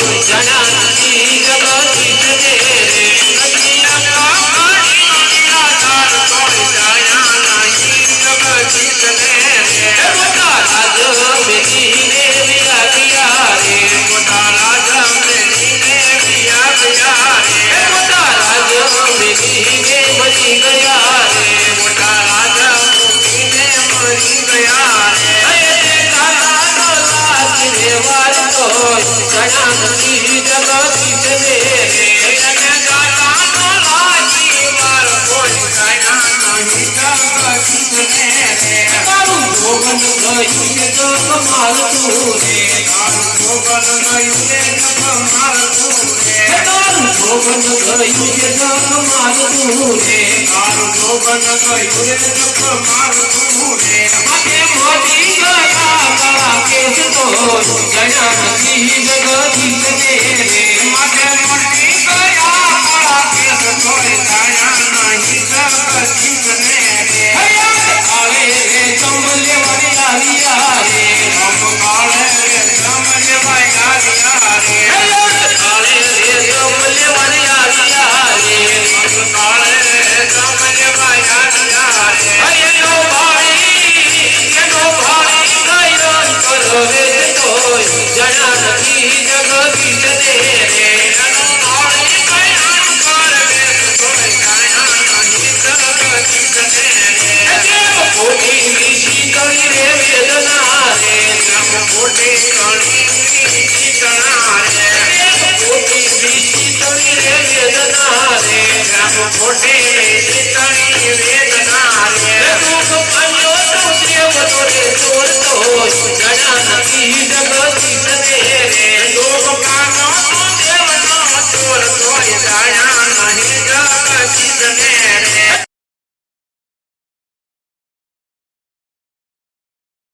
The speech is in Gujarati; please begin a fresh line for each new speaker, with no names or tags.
ಜನ મોટી ગયા કેસ તો જણા નથી
મોટી કણી રે
વેદના રે
મોટે કણી